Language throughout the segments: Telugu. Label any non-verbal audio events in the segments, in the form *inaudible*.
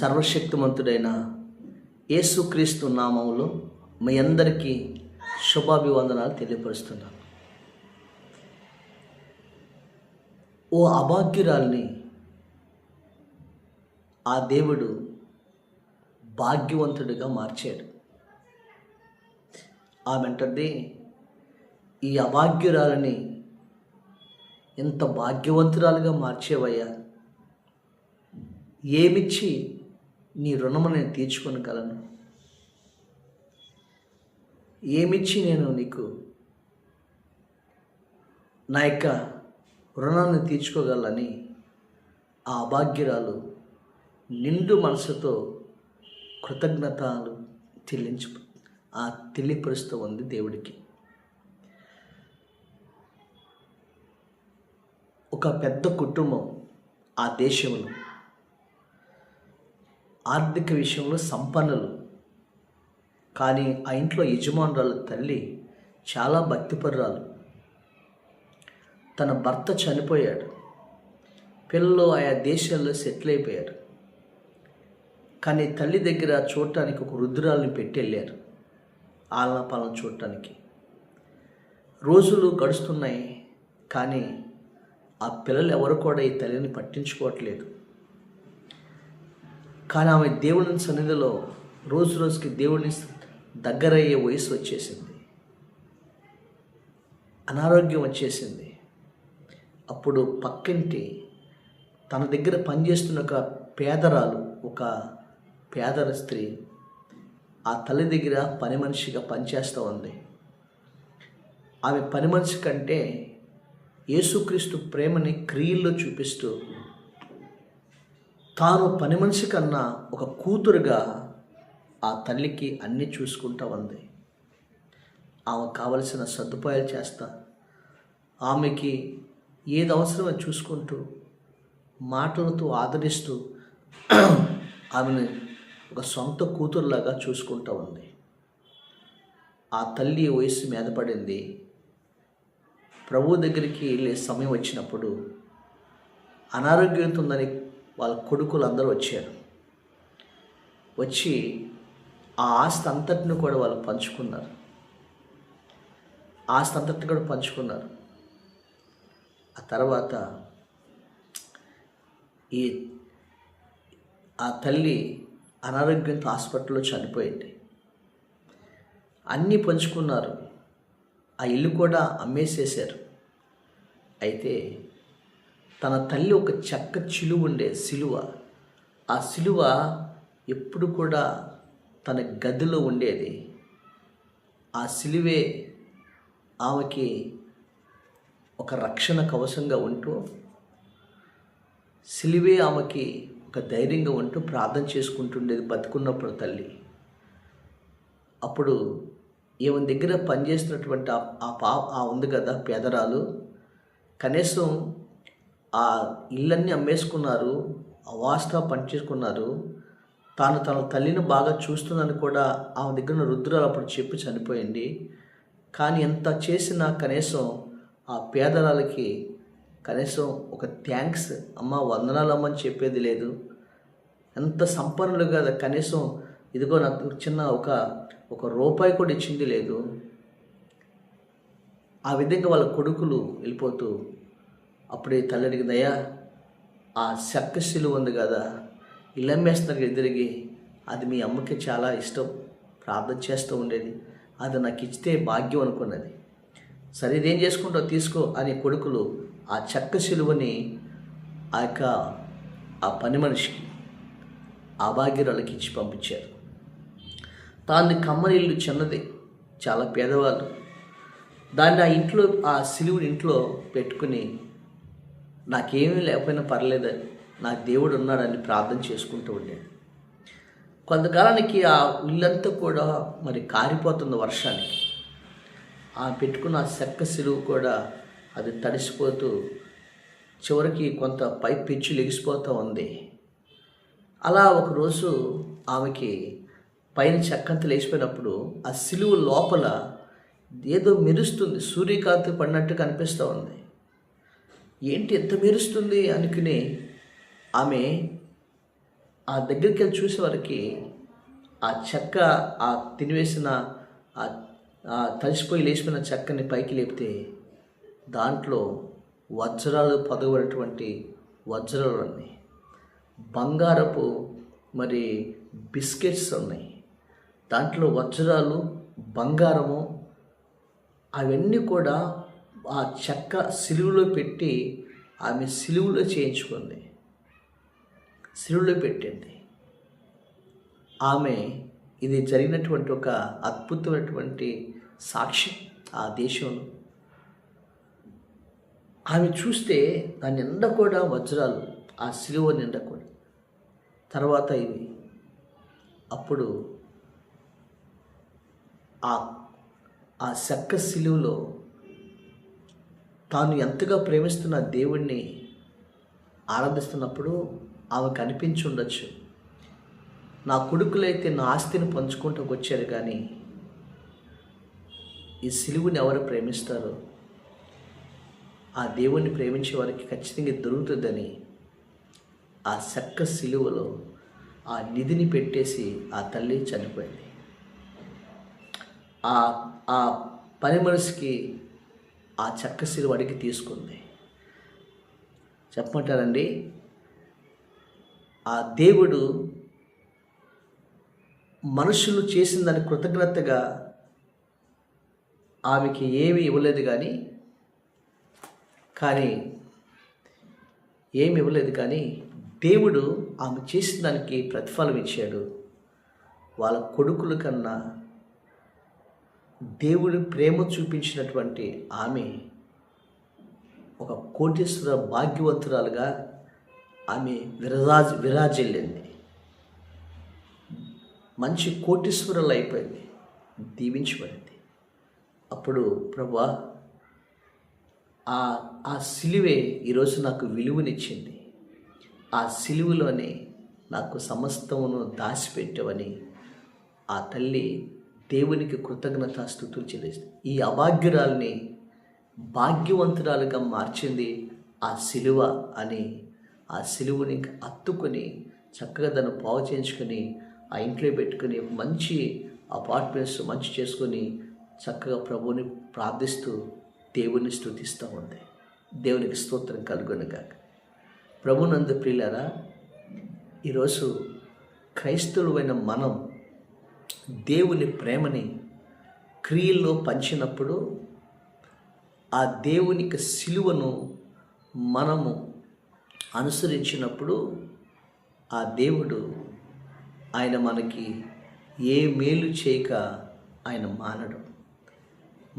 సర్వశక్తిమంతుడైన యేసుక్రీస్తు నామంలో మీ అందరికీ శుభాభివందనాలు తెలియపరుస్తున్నాను. ఓ అభాగ్యురాల్ని ఆ దేవుడు భాగ్యవంతుడిగా మార్చాడు. ఆమెంటది ఈ అభాగ్యురాలని ఎంత భాగ్యవంతురాలుగా మార్చేవయ్యా. ఏమిచ్చి నీ రుణము నేను తీర్చుకొనగలను ఏమిచ్చి నేను నీకు నా యొక్క రుణాన్ని తీర్చుకోగలని? ఆ అభాగ్యురాలు నిండు మనసుతో కృతజ్ఞతలు చెల్లించు ఆ తెలియపరుస్తూ ఉంది దేవుడికి. ఒక పెద్ద కుటుంబం ఆ దేశంలో ఆర్థిక విషయంలో సంపన్నులు. కానీ ఆ ఇంట్లో యజమానురాల తల్లి చాలా భక్తిపరురాలు. తన భర్త చనిపోయాడు. పిల్లలు ఆయా దేశాల్లో సెటిల్ అయిపోయారు కానీ తల్లి దగ్గర చూడటానికి ఒక రుద్రాలని పెట్టెళ్ళారు. వెళ్ళారు చూడటానికి. రోజులు గడుస్తున్నాయి కానీ ఆ పిల్లలు ఎవరు కూడా ఈ తల్లిని పట్టించుకోవట్లేదు. కానీ ఆమె దేవుని సన్నిధిలో రోజు రోజుకి దేవుని దగ్గరయ్యే వయసు వచ్చేసింది. అనారోగ్యం వచ్చేసింది. అప్పుడు పక్కింటి తన దగ్గర పనిచేస్తున్న ఒక పేదరాలు ఒక పేదర స్త్రీ ఆ తల్లి దగ్గర పని మనిషిగా పనిచేస్తూ ఉంది. ఆమె పని మనిషి కంటే యేసుక్రీస్తు ప్రేమని క్రియల్లో చూపిస్తూ తాను పని మనిషి కన్నా ఒక కూతురుగా ఆ తల్లికి అన్నీ చూసుకుంటా ఉంది. ఆమె కావలసిన సదుపాయాలు చేస్తా. ఆమెకి ఏది అవసరమో చూసుకుంటూ మాటలతో ఆదరిస్తూ *clears throat* ఆమెను ఒక సొంత కూతురులాగా చూసుకుంటూ ఉంది. ఆ తల్లి వయసు మీద పడింది. ప్రభు దగ్గరికి వెళ్ళే సమయం వచ్చినప్పుడు అనారోగ్యంతో ఉందని వాళ్ళ కొడుకులు అందరూ వచ్చారు. వచ్చి ఆ ఆస్తి అంతటిని కూడా వాళ్ళు పంచుకున్నారు. ఆస్తి అంతటిని కూడా పంచుకున్నారు. ఆ తర్వాత ఈ ఆ తల్లి అనారోగ్యంతో హాస్పిటల్లో చనిపోయింది. అన్నీ పంచుకున్నారు. ఆ ఇల్లు కూడా అమ్మేసేశారు. అయితే తన తల్లి ఒక చెక్క చిలువ ఉండే సిలువ. ఆ సిలువ ఎప్పుడు కూడా తన గదిలో ఉండేది. ఆ సిలువే ఆమెకి ఒక రక్షణ కవచంగా ఉంటూ సిలివే ఆమెకి ఒక ధైర్యంగా ఉంటూ ప్రార్థన చేసుకుంటుండేది బతుకున్నప్పుడు తల్లి. అప్పుడు ఈమె దగ్గర పనిచేస్తున్నటువంటి ఆ- ఆ పా ఆ ఉంది కదా పేదరాలు. కనీసం ఆ ఇళ్ళన్నీ అమ్మేసుకున్నారు అవాస్తా పనిచేసుకున్నారు తాను తన తల్లిని బాగా చూస్తుందని కూడా ఆమె దగ్గర రుద్రాలు అప్పుడు చెప్పి చనిపోయింది. కానీ ఎంత చేసినా కనీసం ఆ పేదరాలకి కనీసం ఒక థ్యాంక్స్ అమ్మ వందనాలు అమ్మని చెప్పేది లేదు. ఎంత సంపన్నులు కదా కనీసం ఇదిగో నాకు చిన్న ఒక ఒక రూపాయి కూడా ఇచ్చింది లేదు. ఆ విధంగా వాళ్ళ కొడుకులు వెళ్ళిపోతూ అప్పుడే తల్లి అడిగిందయ్యా ఆ చెక్క శిలువ ఉంది కదా ఇల్లమ్మేస్తున్నారు ఎదురిగి అది మీ అమ్మకి చాలా ఇష్టం. ప్రార్థన చేస్తూ ఉండేది. అది నాకు ఇచ్చితే భాగ్యం అనుకున్నది. సరే ఇదేం చేసుకుంటావు? తీసుకో అని కొడుకులు ఆ చెక్క శిలువని ఆ యొక్క ఆ పని మనిషికి ఆ భాగ్యరాళ్ళకి ఇచ్చి పంపించారు. తాను కమ్మని ఇల్లు చిన్నది చాలా పేదవాళ్ళు. దాన్ని ఆ ఇంట్లో ఆ సిలువుని ఇంట్లో పెట్టుకుని నాకేమీ లేకపోయినా పర్లేదని నాకు దేవుడు ఉన్నాడని ప్రార్థన చేసుకుంటూ ఉండేది కొంతకాలానికి ఆ ఇల్లంతా కూడా మరి కారిపోతుంది వర్షానికి. ఆ పెట్టుకున్న ఆ చెక్క సిలువు కూడా అది తడిసిపోతూ చివరికి కొంత పై పెచ్చు లెగిసిపోతూ ఉంది. అలా ఒకరోజు ఆమెకి పైన చెక్కంత లేచిపోయినప్పుడు ఆ సిలువు లోపల ఏదో మెరుస్తుంది సూర్యకాంతి పడినట్టు కనిపిస్తూ ఉంది. ఏంటి ఎంత మెరుస్తుంది అనుకుని ఆమె ఆ దగ్గరికి వెళ్ళి చూసేవారికి ఆ చెక్క ఆ తినివేసిన ఆ ఆ లేచిపోయిన చెక్కని పైకి లేపితే దాంట్లో వజ్రాలు పదవనటువంటి వజ్రాలు ఉన్నాయి. బంగారపు మరి బిస్కెట్స్ ఉన్నాయి. దాంట్లో వజ్రాలు బంగారము అవన్నీ కూడా ఆ చెక్క సిలువులో పెట్టి ఆమె సిలువులో చేయించుకుంది. సిలువులో పెట్టింది. ఆమె ఇది జరిగినటువంటి ఒక అద్భుతమైనటువంటి సాక్ష్యం ఆ దేశంలో ఆమె చూస్తే దాని నిండా కూడా వజ్రాలు ఆ సిలువ నిండా కూడా. తర్వాత ఇవి అప్పుడు ఆ ఆ చెక్క సిలువలో తాను ఎంతగా ప్రేమిస్తున్న దేవుణ్ణి ఆరాధిస్తున్నప్పుడు ఆమె కనిపించి ఉండొచ్చు. నా కొడుకులైతే నా ఆస్తిని పంచుకుంటూ వచ్చారు కానీ ఈ సిలువుని ఎవరు ప్రేమిస్తారో? ఆ దేవుణ్ణి ప్రేమించే వారికి ఖచ్చితంగా దొరుకుతుందని ఆ చెక్క సిలువలో ఆ నిధిని పెట్టేసి ఆ తల్లి చనిపోయింది. ఆ ఆ పని మనిషికి ఆ చెక్క సిలువ అడిగి తీసుకుంది. చెప్పమంటారండి? ఆ దేవుడు మనుషులు చేసిన దాని కృతజ్ఞతగా ఆమెకి ఏమీ ఇవ్వలేదు కానీ కానీ ఏమి ఇవ్వలేదు కానీ దేవుడు ఆమె చేసిన దానికి ప్రతిఫలం ఇచ్చాడు. వాళ్ళ కొడుకుల కన్నా దేవుడు ప్రేమ చూపించినటువంటి ఆమె ఒక కోటీశ్వర భాగ్యవంతురాలుగా ఆమె విరాజ్ విరాజిల్లింది. మంచి కోటీశ్వరులు అయిపోయింది. దీవించబడింది. అప్పుడు ప్రభా ఆ ఆ సిలువే ఈరోజు నాకు విలువనిచ్చింది. ఆ సిలువలోనే నాకు సమస్తమును దాచిపెట్టవని ఆ తల్లి దేవునికి కృతజ్ఞత స్థుతులు చెల్లిస్తుంది ఈ అభాగ్యురాల్ని భాగ్యవంతురాలుగా మార్చింది ఆ సిలువ అని ఆ సిలువని అత్తుకొని చక్కగా దాన్ని బాగు చేయించుకొని ఆ ఇంట్లో పెట్టుకుని మంచి అపార్ట్మెంట్స్ మంచి చేసుకొని చక్కగా ప్రభువుని ప్రార్థిస్తూ దేవుని స్తుతిస్తూ ఉంది. దేవునికి స్తోత్రం కలుగునుగాక ప్రభునందు ప్రియులరా ఈరోజు క్రైస్తవులైన మనం దేవుని ప్రేమని క్రియల్లో పంచినప్పుడు ఆ దేవునికి సిలువను మనము అనుసరించినప్పుడు ఆ దేవుడు ఆయన మనకి ఏ మేలు చేయక ఆయన మానడు.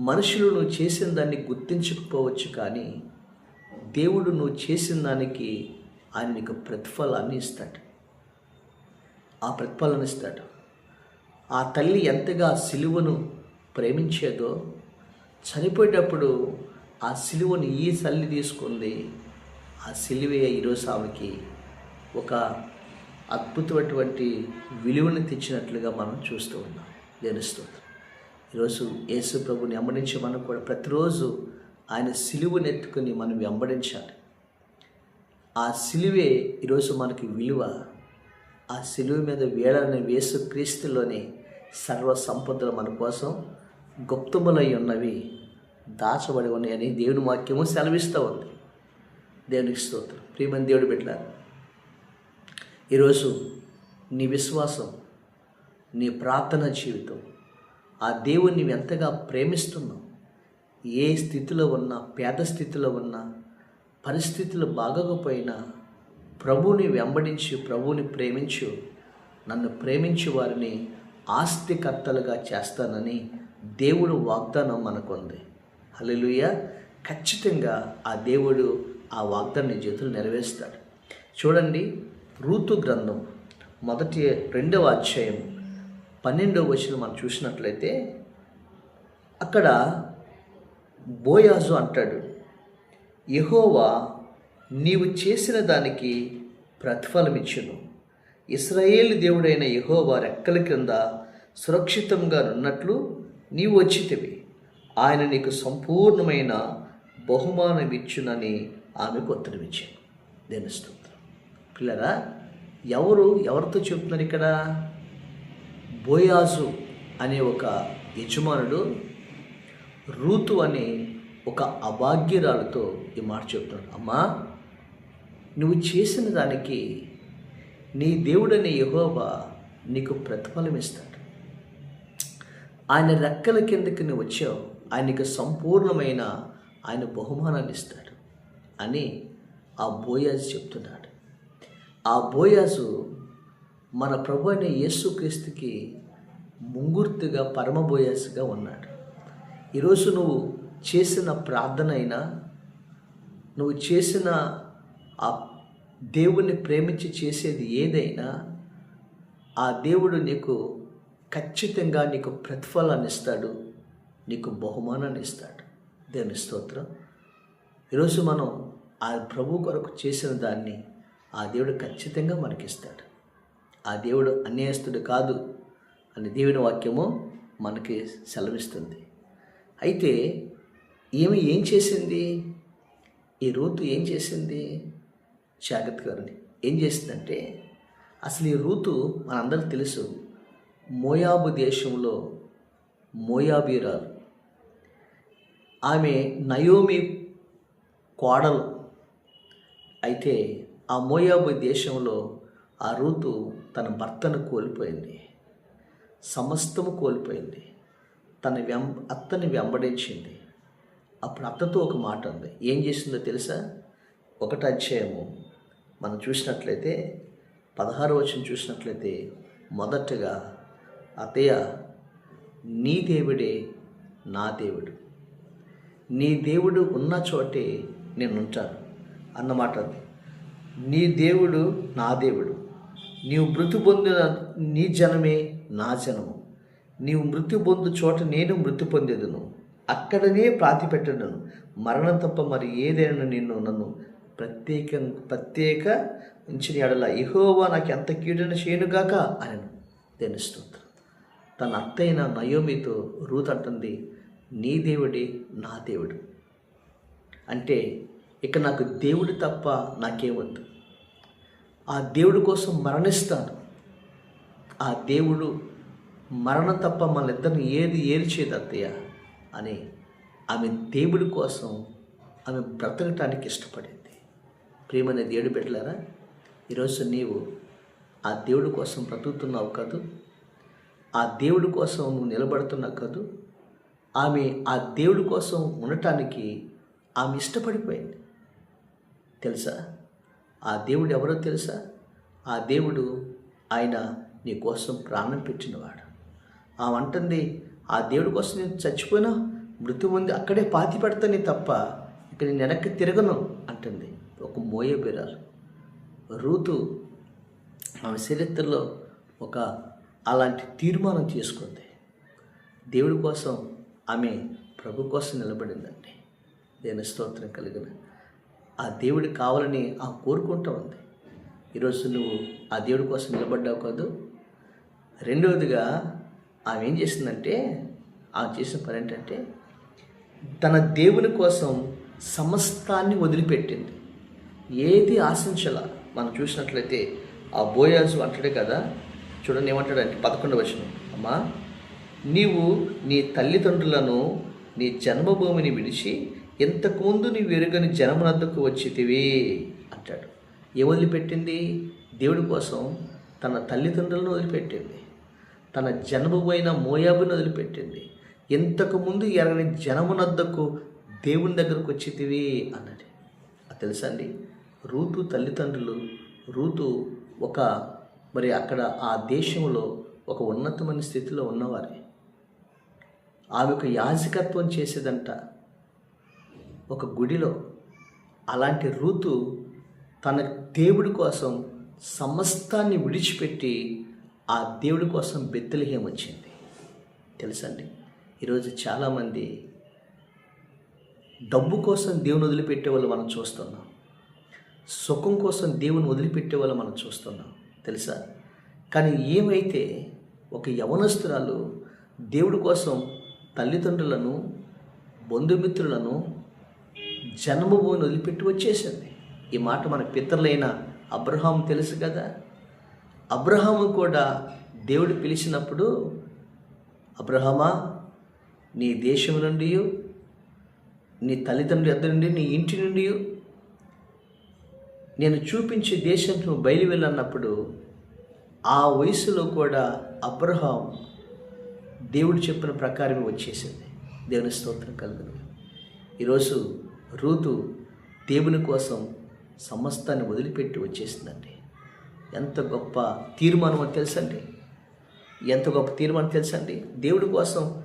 మనుషులు నువ్వు చేసిన దాన్ని గుర్తించకపోవచ్చు కానీ దేవుడు నువ్వు చేసిన దానికి ఆయన నీకు ప్రతిఫలాన్ని ఇస్తాడు. ఆ ప్రతిఫలాన్ని ఇస్తాడు. ఆ తల్లి ఎంతగా సిలువను ప్రేమించేదో చనిపోయేటప్పుడు ఆ సిలువను ఈ తల్లి తీసుకుంది. ఆ సిలువే ఈరోజు ఆమెకి ఒక అద్భుతమైనటువంటి విలువను తెచ్చినట్లుగా మనం చూస్తూ ఉన్నాం. తెలుస్తుంది ఈరోజు యేసు ప్రభుని వెంబడించి మనం కూడా ప్రతిరోజు ఆయన సిలువను ఎత్తుకుని మనం వెంబడించాలి. ఆ సిలువే ఈరోజు మనకి విలువ. ఆ సిలువ మీద వేళని వేసు క్రీస్తులోనే సర్వ సంపదలు మన కోసం గుప్తములై ఉన్నవి దాచబడి ఉన్నాయని దేవుని వాక్యము సెలవిస్తూ ఉంది. దేవునికి స్తోత్రం. ప్రియమని దేవుడు పెట్టారు ఈరోజు నీ విశ్వాసం నీ ప్రార్థన జీవితం ఆ దేవుణ్ణి నీవు ఎంతగా ప్రేమిస్తున్నావు ఏ స్థితిలో ఉన్నా పేద స్థితిలో ఉన్నా పరిస్థితులు బాగోకపోయినా ప్రభువుని వెంబడించి ప్రభువుని ప్రేమించు నన్ను ప్రేమించి వారిని ఆస్తికర్తలుగా చేస్తానని దేవుడు వాగ్దానం మనకుంది. హల్లెలూయా. ఖచ్చితంగా ఆ దేవుడు ఆ వాగ్దాన్ని చేతులు నెరవేరుస్తాడు. చూడండి ఋతు గ్రంథం మొదటి రెండవ అధ్యాయం పన్నెండవ వచ్చిన మనం చూసినట్లయితే అక్కడ బోయాజు అంటాడు యహోవా నీవు చేసిన దానికి ప్రతిఫలం ఇచ్చును ఇస్రాయేల్ దేవుడైన యహోవా రెక్కల క్రింద సురక్షితంగా ఉన్నట్లు నీవు వచ్చితివి. ఆయన నీకు సంపూర్ణమైన బహుమానమిచ్చునని ఆమెకు ఉత్తరమిచ్చాను. దేని స్తోత్రం. పిల్లరా ఎవరు ఎవరితో చెప్తున్నారు ఇక్కడ? బోయాజు అనే ఒక యజమానుడు రూతు అనే ఒక అభాగ్యురాలతో ఈ మాట చెప్తున్నాడు అమ్మా నువ్వు చేసిన దానికి నీ దేవుడనే యహోబా నీకు ప్రతిఫలం ఇస్తాడు ఆయన రెక్కల కిందకి నువ్వు వచ్చావు. ఆయనకు సంపూర్ణమైన ఆయన బహుమానాన్ని ఇస్తాడు అని ఆ బోయాజు చెప్తున్నాడు. ఆ బోయాజు మన ప్రభు అయిన యేసుక్రీస్తుకి ముంగుర్తుగా పరమబోయాసుగా ఉన్నాడు. ఈరోజు నువ్వు చేసిన ప్రార్థన అయినా నువ్వు చేసిన ఆ దేవుణ్ణి ప్రేమించి చేసేది ఏదైనా ఆ దేవుడు నీకు ఖచ్చితంగా నీకు ప్రతిఫలాన్ని ఇస్తాడు నీకు బహుమానాన్ని ఇస్తాడు. దేవుని స్తోత్రం. ఈరోజు మనం ఆ ప్రభు కొరకు చేసిన దాన్ని ఆ దేవుడు ఖచ్చితంగా మనకిస్తాడు. ఆ దేవుడు అన్యాయస్తుడు కాదు అని దేవుని వాక్యము మనకి సెలవిస్తుంది. అయితే ఏమి ఏం చేసింది? ఈ రూతు ఏం చేసింది? జాగ్రత్తగా గారిని. ఏం చేసిందంటే అసలు ఈ రూతు మనందరికి తెలుసు మోయాబు దేశంలో మోయాబీరాలు ఆమె నయోమి కోడలు. అయితే ఆ మోయాబు దేశంలో ఆ రూతు తన భర్తను కోల్పోయింది. సమస్తము కోల్పోయింది. తన వెం అత్తని వెంబడించింది. అప్పుడు అత్తతో ఒక మాట ఉంది. ఏం చేసిందో తెలుసా? ఒకటి అధ్యాయము మనం చూసినట్లయితే పదహారు వచ్చిన చూసినట్లయితే మొదటగా అతయ్య నీ దేవుడే నా దేవుడు. నీ దేవుడు ఉన్న చోటే నేను ఉంటాను అన్నమాట అది. నీ దేవుడు నా దేవుడు. నీవు మృతి పొందిన నీ జనమే నా జనము. నీవు మృతి పొందు చోట నేను మృతి పొందేదను. అక్కడనే ప్రాతిపెట్టను మరణం తప్ప మరి ఏదైనా నిన్ను నన్ను ప్రత్యేక ప్రత్యేక ఉంచిన ఎడల ఇహోవా నాకు ఎంత కీడన చేయనుగాక? అనను. దేని స్తోత్రం. తన అత్తైన నయోమితో రూత్ అంటుంది నీ దేవుడే నా దేవుడు. అంటే ఇక నాకు దేవుడు తప్ప నాకేమొద్దు ఆ దేవుడి కోసం మరణిస్తాను. ఆ దేవుడు మరణం తప్ప మనిద్దరిని ఏది ఏల్చేది అత్తయ్య? అని ఆమె దేవుడి కోసం ఆమె బ్రతకటానికి ఇష్టపడింది. ప్రియమైన దేవుడు పెట్టలేరా ఈరోజు నీవు ఆ దేవుడి కోసం బ్రతుకుతున్నావు కాదు ఆ దేవుడి కోసం నువ్వు నిలబడుతున్నావు కాదు ఆమె ఆ దేవుడి కోసం ఉండటానికి ఆమె ఇష్టపడిపోయింది. తెలుసా? ఆ దేవుడు ఎవరో తెలుసా? ఆ దేవుడు ఆయన నీ కోసం ప్రాణం పెట్టినవాడు. ఆమె అంటుంది ఆ దేవుడి కోసం నేను చచ్చిపోయినా మృతి ఉంది అక్కడే పాతి పెడతానే తప్ప ఇక నేను వెనక్కి తిరగను అంటుంది. ఒక మోయ రూతు ఆమె చరిత్రలో ఒక అలాంటి తీర్మానం చేసుకుంది. దేవుడి కోసం ఆమె ప్రభు కోసం నిలబడిందండి. దేని స్తోత్రం కలిగిన ఆ దేవుడు కావాలని ఆ కోరుకుంటూ ఉంది. ఈరోజు నువ్వు ఆ దేవుడి కోసం నిలబడ్డావు కాదు. రెండవదిగా ఆమె ఏం చేసిందంటే ఆమె చేసిన పని ఏంటంటే తన దేవుని కోసం సమస్తాన్ని వదిలిపెట్టింది. ఏది ఆశించాల? మనం చూసినట్లయితే ఆ బోయాజు అంటాడే కదా? చూడండి ఏమంటాడంటే పదకొండు వచనం. అమ్మా నీవు నీ తల్లిదండ్రులను నీ జన్మభూమిని విడిచి ఇంతకుముందు నీ వెరుగని జనమునద్దకు వచ్చితివి అంటాడు. ఏం వదిలిపెట్టింది? దేవుడి కోసం తన తల్లిదండ్రులను వదిలిపెట్టింది. తన జన్మపోయిన మోయాబుని వదిలిపెట్టింది. ఇంతకుముందు ఎరగని జనమునద్దకు దేవుని దగ్గరకు వచ్చితివి అన్నది తెలుసా అండి? రూతు తల్లిదండ్రులు రూతు ఒక మరి అక్కడ ఆ దేశంలో ఒక ఉన్నతమైన స్థితిలో ఉన్నవారే. ఆమె ఒక యాజకత్వం చేసేదంట ఒక గుడిలో. అలాంటి రూతు తన దేవుడి కోసం సమస్తాన్ని విడిచిపెట్టి ఆ దేవుడి కోసం బెత్తలిహేం వచ్చింది. తెలుసండి? ఈరోజు చాలామంది డబ్బు కోసం దేవుని వదిలిపెట్టే వాళ్ళు మనం చూస్తున్నాం. సుఖం కోసం దేవుని వదిలిపెట్టే వాళ్ళు మనం చూస్తున్నాం తెలుసా? కానీ ఏమైతే ఒక యవనస్తురాలు దేవుడి కోసం తల్లిదండ్రులను బంధుమిత్రులను జన్మభూమిని వదిలిపెట్టి వచ్చేసింది. ఈ మాట మన పితరులైన అబ్రహాం తెలుసు కదా? అబ్రహాము కూడా దేవుడు పిలిచినప్పుడు అబ్రహమా నీ దేశం నుండి నీ తల్లిదండ్రుల నుండి నీ ఇంటి నుండి నేను చూపించే దేశం నువ్వు బయలు వెళ్ళన్నప్పుడు ఆ వయసులో కూడా అబ్రహాం దేవుడు చెప్పిన ప్రకారమే వచ్చేసింది. దేవుని స్తోత్రం కలుగును. ఈరోజు రూతు దేవుని కోసం సమస్తాన్ని వదిలిపెట్టి వచ్చేసిందండి. ఎంత గొప్ప తీర్మానమో తెలుసండి? ఎంత గొప్ప తీర్మానం తెలుసండి? దేవుడి కోసం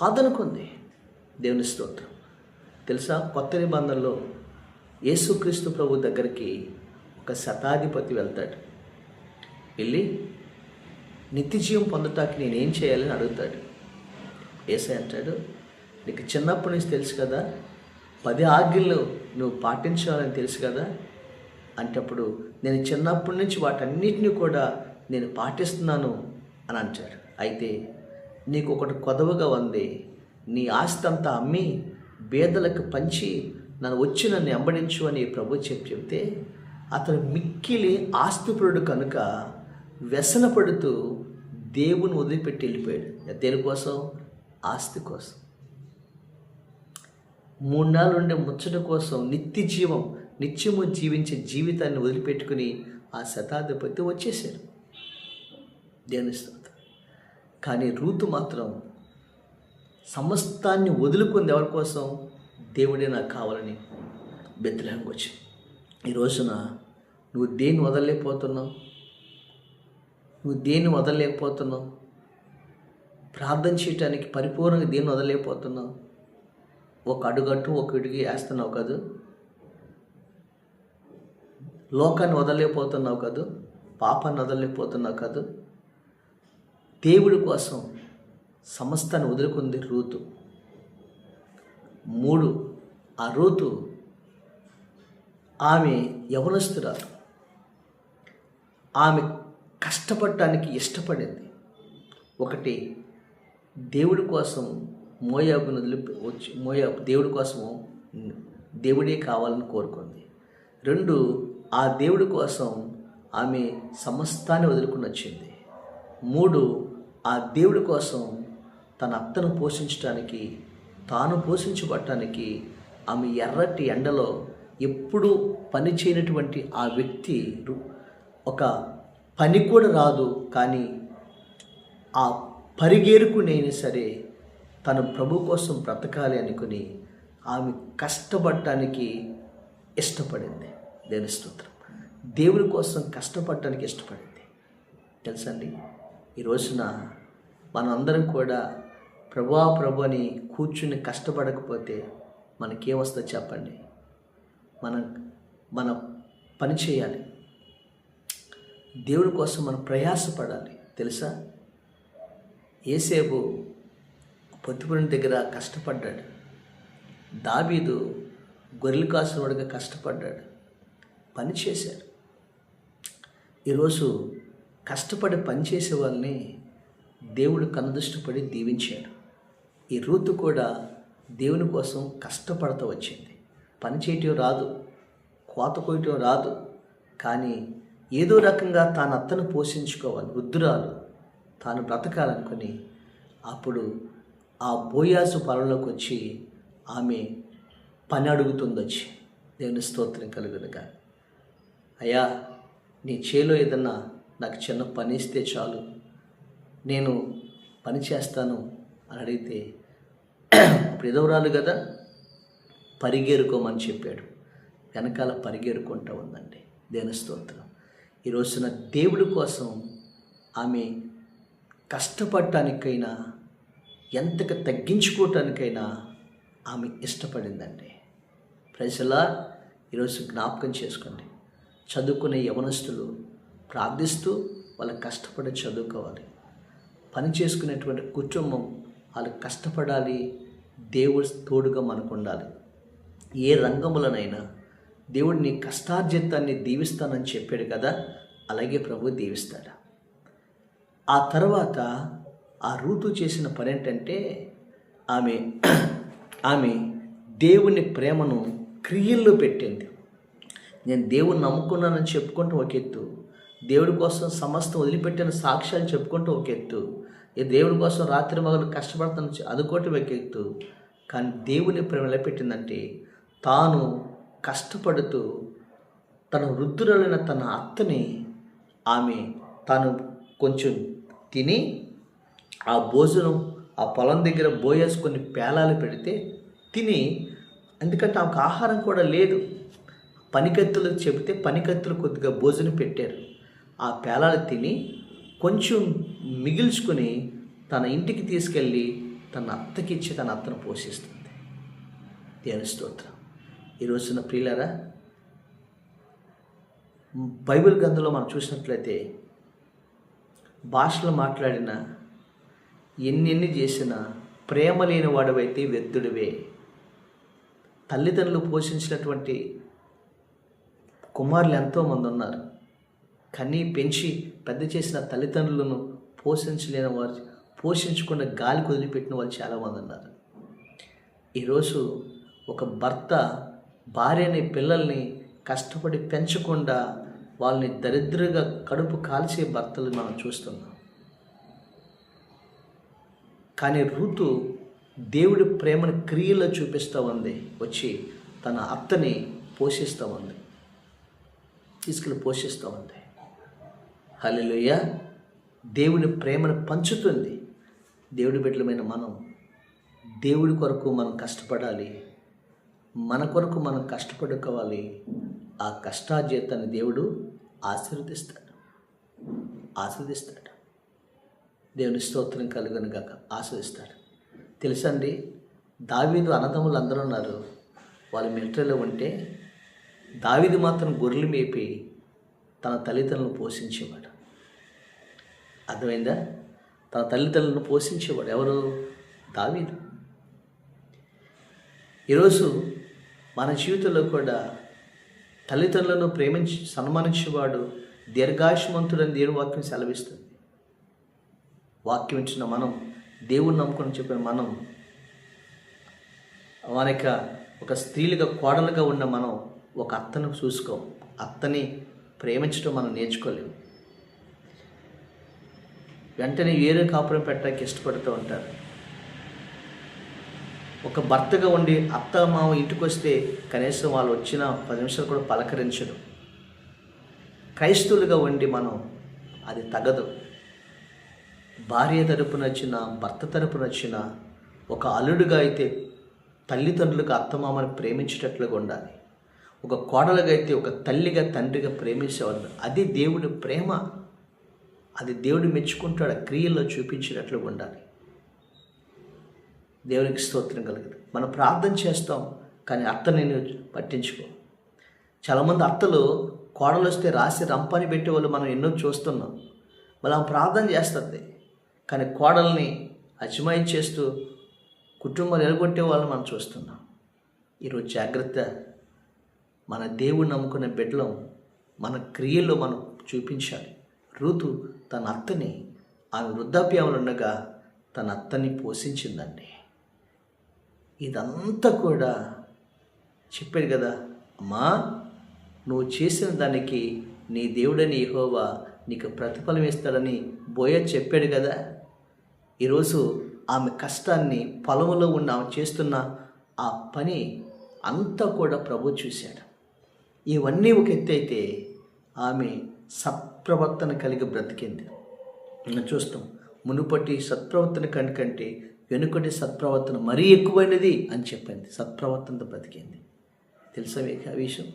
కాదనుకుంది దేవుని స్తోత్రం. తెలుసా? కొత్త నిబంధనలో యేసుక్రీస్తు ప్రభు దగ్గరికి ఒక శతాధిపతి వెళ్తాడు. వెళ్ళి నిత్యజీవం పొందటానికి నేనేం చేయాలని అడుగుతాడు. ఏసై అంటాడు నీకు చిన్నప్పటి నుంచి తెలుసు కదా పది ఆజ్ఞలు నువ్వు పాటించాలని తెలుసు కదా అంటప్పుడు నేను చిన్నప్పటి నుంచి వాటన్నిటిని కూడా నేను పాటిస్తున్నాను అని అంటాడు. అయితే నీకు ఒకటి కొదవగా ఉంది. నీ ఆస్తి అంతా అమ్మి బేదలకు పంచి నన్ను వచ్చి నన్ను వెంబడించు అని ప్రభు చెప్పి చెప్తే అతను మిక్కిలి ఆస్తిపరుడు కనుక వ్యసనపడుతూ దేవుని వదిలిపెట్టి వెళ్ళిపోయాడు. దేనికోసం? ఆస్తి కోసం. మూడు నెలలు ఉండే ముచ్చట కోసం నిత్య జీవం నిత్యము జీవించే జీవితాన్ని వదిలిపెట్టుకుని ఆ శతాధిపతి వచ్చేసాడు దేవుని స్తోత్రం. కానీ రూతు మాత్రం సమస్తాన్ని వదులుకుంది ఎవరి కోసం? దేవుడే నాకు కావాలని బెత్తలేంకి వచ్చి ఈ రోజున నువ్వు దేన్ని వదలలేకపోతున్నావు? నువ్వు దేన్ని వదలలేకపోతున్నావు? ప్రార్థన చేయటానికి పరిపూర్ణంగా దేన్ని వదలలేకపోతున్నావు? ఒక అడుగట్టు ఒక ఇడిగి వేస్తున్నావు కాదు? లోకాన్ని వదలలేకపోతున్నావు కాదు? పాపాన్ని వదలలేకపోతున్నావు కాదు? దేవుడి కోసం సమస్తాన్ని వదులుకుంది రూతు. మూడు ఆ రూతు ఆమె యవనస్తురాలు. ఆమె కష్టపడటానికి ఇష్టపడింది. ఒకటి దేవుడి కోసం మోయాబు నదులు వచ్చి మోయాబు దేవుడి కోసము దేవుడే కావాలని కోరుకుంది. రెండు ఆ దేవుడి కోసం ఆమె సమస్తాన్ని వదులుకుని వచ్చింది. మూడు ఆ దేవుడి కోసం తన అత్తను పోషించడానికి తాను పోషించబడటానికి ఆమె ఎర్రటి ఎండలో ఎప్పుడూ పని చేయనటువంటి ఆ వ్యక్తి ఒక పని కూడా రాదు. కానీ ఆ పరిగేరుకునైనా సరే తను ప్రభు కోసం బ్రతకాలి అనుకుని ఆమె కష్టపడటానికి ఇష్టపడింది. దేని స్తోత్రం. దేవుని కోసం కష్టపడటానికి ఇష్టపడింది. తెలుసండి ఈ రోజున మనందరం కూడా ప్రభా ప్రభు అని కూర్చుని కష్టపడకపోతే మనకేమొస్తుందో చెప్పండి? మనం మన పని చేయాలి. దేవుడి కోసం మనం ప్రయాసపడాలి. తెలుసా? ఏసేపు పొత్తిపురం దగ్గర కష్టపడ్డాడు. దాబీదు గొర్రెలు కాసినవాడుగా కష్టపడ్డాడు. పని చేశాడు. ఈరోజు కష్టపడి పనిచేసే వాళ్ళని దేవుడు కనుదృష్టిపడి దీవించాడు. ఈ రూతు కూడా దేవుని కోసం కష్టపడతా వచ్చింది. పని చేయటం రాదు కోత కోయటం రాదు. కానీ ఏదో రకంగా తాను అత్తను పోషించుకోవాలి. వృద్ధురాలు తాను బ్రతకాలనుకుని అప్పుడు ఆ బోయాసు పొలంలోకి వచ్చి ఆమె పని అడుగుతుందొచ్చి. దేవుని స్తోత్రం కలుగునుగా. అయ్యా నీ చేలో ఏదన్నా నాకు చిన్న పని ఇస్తే చాలు. నేను పని చేస్తాను అని అడిగితే ఇప్పుడు కదా పరిగేరుకోమని చెప్పాడు. వెనకాల పరిగెరుకుంటూ ఉందండి. దేని స్తోత్రం? ఈ రోజున దేవుడి కోసం ఆమె కష్టపడటానికైనా ఎంత తగ్గించుకోవటానికైనా ఆమె ఇష్టపడిందండి. ప్రజలా ఈరోజు జ్ఞాపకం చేసుకోండి. చదువుకునే యవనస్తులు ప్రార్థిస్తూ వాళ్ళు కష్టపడి చదువుకోవాలి. పని చేసుకునేటువంటి కుటుంబం వాళ్ళు కష్టపడాలి దేవుడు తోడుగా మనకు ఉండాలి. ఏ రంగములనైనా దేవుడు నీ కష్టార్జితాన్ని దీవిస్తానని చెప్పాడు కదా అలాగే ప్రభు దీవిస్తాడు. ఆ తర్వాత ఆ రూతు చేసిన పని ఏంటంటే ఆమె ఆమె దేవుని ప్రేమను క్రియల్లో పెట్టింది. నేను దేవుని నమ్ముకున్నానని చెప్పుకుంటూ ఒక ఎత్తు దేవుడి కోసం సమస్తం వదిలిపెట్టిన సాక్ష్యాలు చెప్పుకుంటూ ఒక ఎత్తు ఈ దేవుడి కోసం రాత్రి మగలు కష్టపడుతున్న అదుకోటి ఒక కానీ దేవుని ప్రేమ ఎలా పెట్టిందంటే తాను కష్టపడుతూ తన వృద్ధురాలైన తన అత్తని ఆమె తాను కొంచెం తిని ఆ భోజనం ఆ పొలం దగ్గర బోయేసి కొన్ని పేలాలు పెడితే తిని ఎందుకంటే ఆమెకు ఆహారం కూడా లేదు. పనికత్తులకు చెబితే పనికత్తులు కొద్దిగా భోజనం పెట్టారు. ఆ పేలాలు తిని కొంచెం మిగిల్చుకొని తన ఇంటికి తీసుకెళ్ళి తన అత్తకిచ్చి తన అత్తను పోషిస్తుంది. దేవుని స్తోత్రం. ఈ రోజున బైబిల్ గ్రంథంలో మనం చూసినట్లయితే భాషలు మాట్లాడిన ఎన్నెన్ని చేసినా ప్రేమ లేని వాడవైతే వ్యర్థుడివే. తల్లిదండ్రులు పోషించినటువంటి కుమారులు ఎంతోమంది ఉన్నారు. కన్నీ పెంచి పెద్ద చేసిన తల్లిదండ్రులను పోషించలేని వారు పోషించుకున్న గాలి వదిలిపెట్టిన వాళ్ళు చాలామంది ఉన్నారు. ఈరోజు ఒక భర్త భార్యని పిల్లల్ని కష్టపడి పెంచకుండా వాళ్ళని దరిద్రంగా కడుపు కాల్చే భర్తలు మనం చూస్తున్నాం. కానీ ఋతు దేవుడి ప్రేమను క్రియలో చూపిస్తూ ఉంది వచ్చి తన అత్తని పోషిస్తూ ఉంది తీసుకెళ్ళి పోషిస్తూ ఉంది. హలిలుయ దేవుని ప్రేమను పంచుతుంది. దేవుడి బిడ్డలమైన మనం దేవుడి కొరకు మనం కష్టపడాలి. మన కొరకు మనం కష్టపడుకోవాలి. ఆ కష్టాజీతాన్ని దేవుడు ఆశీర్వదిస్తాడు. ఆస్వాదిస్తాడు దేవుని స్తోత్రం కలుగును గాక. ఆస్వాదిస్తాడు తెలుసండి దావీదు అన్నదమ్ములు అందరూ ఉన్నారు. వాళ్ళు మిలిటరీలో ఉంటే దావీదు మాత్రం గొర్రెలు మేపి తన తల్లిదండ్రులను పోషించేవాడు. అర్థమైందా? తన తల్లిదండ్రులను పోషించేవాడు ఎవరు? దావీదు. ఈరోజు మన జీవితంలో కూడా తల్లిదండ్రులను ప్రేమించి సన్మానించేవాడు దీర్ఘాయుష్మంతుడని దేవుని వాక్యం సెలవిస్తుంది. వాక్యం ఇచ్చిన మనం దేవుని నమ్ముకొని చెప్పిన మనం మనక ఒక స్త్రీలుగా కోడలుగా ఉన్న మనం ఒక అత్తను చూసుకో. అత్తని ప్రేమించడం మనం నేర్చుకోలేము వెంటనే వేరే కాపురం పెట్టడానికి ఇష్టపడుతూ ఉంటారు. ఒక భర్తగా ఉండి అత్త మామ ఇంటికి వస్తే కనీసం వాళ్ళు వచ్చిన పది నిమిషాలు కూడా పలకరించడం క్రైస్తవులుగా ఉండి మనం అది తగదు. భార్య తరపున వచ్చిన భర్త తరపున వచ్చిన ఒక అల్లుడుగా అయితే తల్లిదండ్రులుగా అత్తమామని ప్రేమించేటట్లుగా ఉండాలి. ఒక కోడలుగా అయితే ఒక తల్లిగా తండ్రిగా ప్రేమించేవారు అది దేవుడి ప్రేమ. అది దేవుడు మెచ్చుకుంటాడు ఆ క్రియల్లో చూపించినట్లుగా ఉండాలి. దేవునికి స్తోత్రం కలగదు మనం ప్రార్థన చేస్తాం కానీ అత్త నేను పట్టించుకో. చాలామంది అత్తలు కోడలు వస్తే రాసి రంపాని పెట్టే వాళ్ళు మనం ఎన్నో చూస్తున్నాం. మళ్ళీ ఆమె ప్రార్థన చేస్తుంది కానీ కోడల్ని అజమాయి చేస్తూ కుటుంబాలు ఎలగొట్టే వాళ్ళని మనం చూస్తున్నాం. ఈరోజు జాగ్రత్త మన దేవుడు నమ్ముకునే బిడ్డలం మన క్రియల్లో మనం చూపించాలి. రూతు తన అత్తని ఆమె వృద్ధాప్యంలో ఉండగా తన అత్తని పోషించిందండి. ఇదంతా కూడా చెప్పాడు కదా అమ్మా నువ్వు చేసిన దానికి నీ దేవుడని యహోవా నీకు ప్రతిఫలం ఇస్తాడని బోయ చెప్పాడు కదా. ఈరోజు ఆమె కష్టాన్ని పొలంలో ఉన్న ఆమె చేస్తున్న ఆ పని అంతా కూడా ప్రభు చూశాడు. ఇవన్నీ ఒక ఎత్తు అయితే ఆమె సత్ప్రవర్తన కలిగి బ్రతికింది. మనం చూస్తాం. మునుపటి సత్ప్రవర్తన కంటే వెనుకటి సత్ప్రవర్తన మరీ ఎక్కువైనది అని చెప్పింది. సత్ప్రవర్తనతో బ్రతికింది. తెలుసా మీకు ఆ విషయం?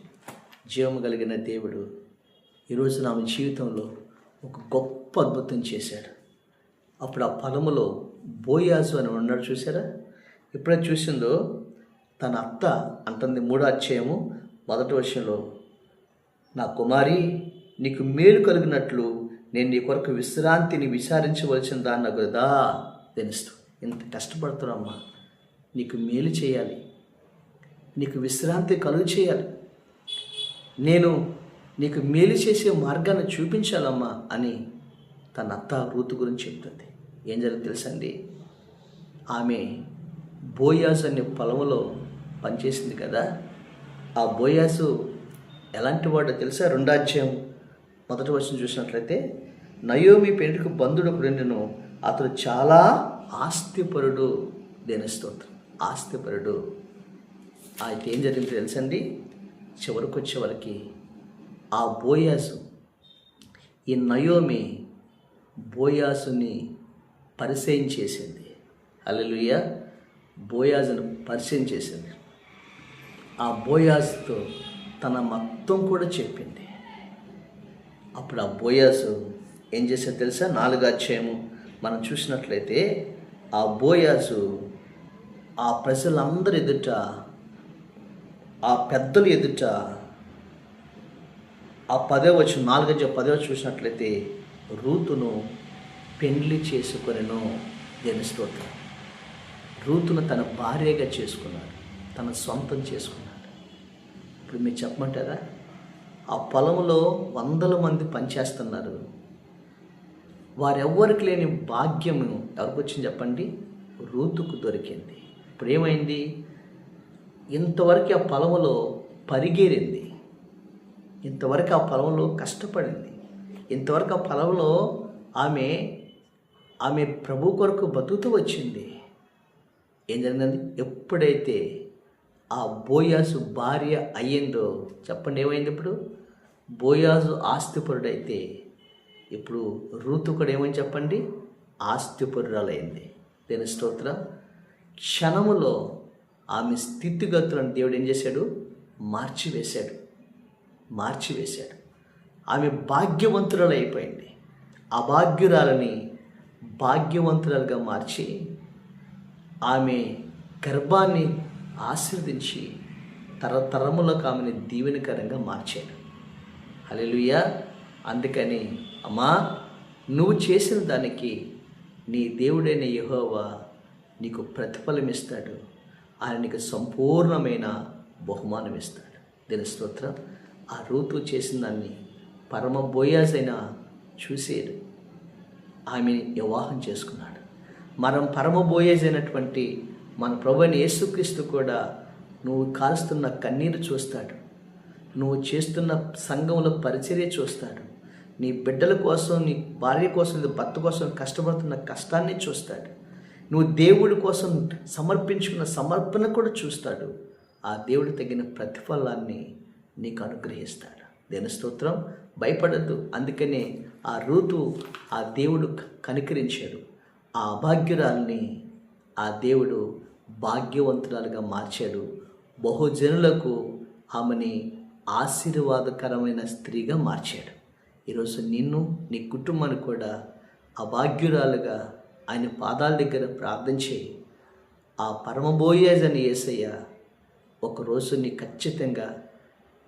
జీవము కలిగిన దేవుడు ఈరోజు నా జీవితంలో ఒక గొప్ప అద్భుతం చేశాడు. అప్పుడు ఆ పొలములో బోయాజు అని ఉన్నాడు చూసారా ఎప్పుడైతే చూసిందో తన అత్త అంటుంది మూడో అధ్యాయము మొదటి విషయంలో నా కుమారి నీకు మేలు కలిగినట్లు నేను నీ కొరకు విశ్రాంతిని విచారించవలసిన దాన్ని కదా తెలుస్తూ ఇంత కష్టపడుతున్నామ్మా నీకు మేలు చేయాలి. నీకు విశ్రాంతి కలుగు చేయాలి. నేను నీకు మేలు చేసే మార్గాన్ని చూపించాలమ్మా అని తన అత్త రూతు గురించి చెప్తుంది. ఏం జరుగుతుంది తెలుసండి ఆమె బోయాస్ అనే పొలంలో పనిచేసింది కదా. ఆ బోయాసు ఎలాంటి వాడో తెలుసా? రెండాధ్యాయం మొదటి వచ్చిన చూసినట్లయితే నయోమి పెండుకు బంధుడు రెండును అతడు చాలా ఆస్తిపరుడు దేని స్తోత్రం? ఆస్తిపరుడు. అయితే ఏం జరిగింది తెలుసండి? చివరికి వచ్చేవరకు ఆ బోయాసు ఈ నయోమి బోయాసుని పరిచయం చేసింది. అల్లెలుయ్య బోయాజును పరిచయం చేసింది. ఆ బోయాజుతో తన మొత్తం కూడా చెప్పింది. అప్పుడు ఆ బోయాసు ఏం చేశాడు తెలుసా? నాలుగు అధ్యాయము మనం చూసినట్లయితే ఆ బోయాసు ఆ ప్రజలందరి ఎదుట ఆ పెద్దలు ఎదుట ఆ పదే వచ్చి నాలుగజ్జ పదే వచ్చి చూసినట్లయితే రూతును పెండ్లి చేసుకొనిను దేని స్తోత్రం. రూతును తన భార్యగా చేసుకున్నాడు తన సొంతం చేసుకున్నాడు. ఇప్పుడు మీరు చెప్పమంటారా? ఆ పొలంలో వందల మంది పనిచేస్తున్నారు. వారెవ్వరికి లేని భాగ్యము ఎవరికి వచ్చింది చెప్పండి? రూతుకు దొరికింది. ఇప్పుడు ఏమైంది ఇంతవరకు ఆ పొలంలో పరిగేరింది. ఇంతవరకు ఆ పొలంలో కష్టపడింది. ఇంతవరకు ఆ పొలంలో ఆమె ఆమె ప్రభు కొరకు బతుకుతూ వచ్చింది. ఏం జరిగిందండి? ఎప్పుడైతే ఆ బోయాసు భార్య అయ్యిందో చెప్పండి ఏమైంది ఇప్పుడు? బోయాసు ఆస్తిపరుడైతే ఇప్పుడు రూతు కూడా ఏమని చెప్పండి? ఆస్తిపరురాలైంది. దేని స్తోత్ర? క్షణములో ఆమె స్థితిగతులను దేవుడు ఏం చేశాడు? మార్చివేశాడు. మార్చివేశాడు. ఆమె భాగ్యవంతురాలు అయిపోయింది అభాగ్యురాలని భాగ్యవంతురాలుగా మార్చి ఆమె గర్భాన్ని ఆశీర్వదించి తరతరములకు ఆమెను దీవెనకరంగా మార్చాడు. అలెలుయ అందుకని అమ్మా నువ్వు చేసిన దానికి నీ దేవుడైన యహోవా నీకు ప్రతిఫలం ఇస్తాడు ఆయన నీకు సంపూర్ణమైన బహుమానం ఇస్తాడు దీని స్తోత్రం. ఆ రూతు చేసిన దాన్ని పరమ బోయాజ్ చూసేడు. ఆమెని వివాహం చేసుకున్నాడు. మనం పరమ బోయాజ్ అయినటువంటి మన ప్రభుని యేసుక్రీస్తు కూడా నువ్వు కాలుస్తున్న కన్నీరు చూస్తాడు. నువ్వు చేస్తున్న సంఘంలో పరిచర్య చూస్తాడు. నీ బిడ్డల కోసం నీ భార్య కోసం నీ భర్త కోసం కష్టపడుతున్న కష్టాన్ని చూస్తాడు. నువ్వు దేవుడి కోసం సమర్పించుకున్న సమర్పణ కూడా చూస్తాడు. ఆ దేవుడు తగిన ప్రతిఫలాన్ని నీకు అనుగ్రహిస్తాడు. దేని స్తోత్రం? భయపడద్దు. అందుకనే ఆ రూతు ఆ దేవుడు క- కనికరించాడు. ఆ అభాగ్యురాల్ని ఆ దేవుడు భాగ్యవంతురాలుగా మార్చాడు. బహుజనులకు ఆమెని ఆశీర్వాదకరమైన స్త్రీగా మార్చాడు. ఈరోజు నిన్ను నీ కుటుంబాన్ని కూడా అభాగ్యురాలుగా ఆయన పాదాల దగ్గర ప్రార్థన చేయి. ఆ పరమబోయేజ్ అని ఏసయ్య ఒకరోజు నీ ఖచ్చితంగా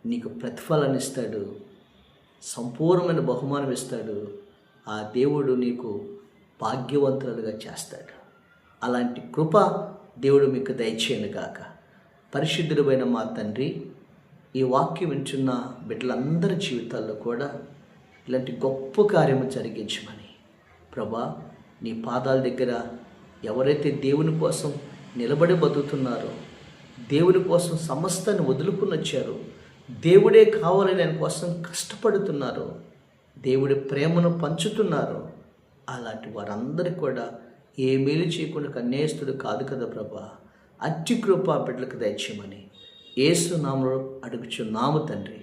నీకు ప్రతిఫలాన్ని ఇస్తాడు. సంపూర్ణమైన బహుమానం ఇస్తాడు. ఆ దేవుడు నీకు భాగ్యవంతులుగా చేస్తాడు. అలాంటి కృప దేవుడు మీకు దయచేయను కాక పరిశుద్ధుడైన మా తండ్రి ఈ వాక్యం వింటున్న బిడ్డలందరి జీవితాల్లో కూడా ఇలాంటి గొప్ప కార్యము జరిగించమని. ప్రభా నీ పాదాల దగ్గర ఎవరైతే దేవుని కోసం నిలబడి బతుకుతున్నారో దేవుని కోసం సమస్తాన్ని వదులుకుని వచ్చారో దేవుడే కావాలని ఆయన కోసం కష్టపడుతున్నారో దేవుడి ప్రేమను పంచుతున్నారో అలాంటి వారందరికీ కూడా ఏ మేలు చేయకుండా కన్యాస్తుడు కాదు కదా ప్రభా. అట్టి కృప బిడ్డలకు దయచేయమని. ఏసునామలో అడుగుచున్నాము తండ్రి.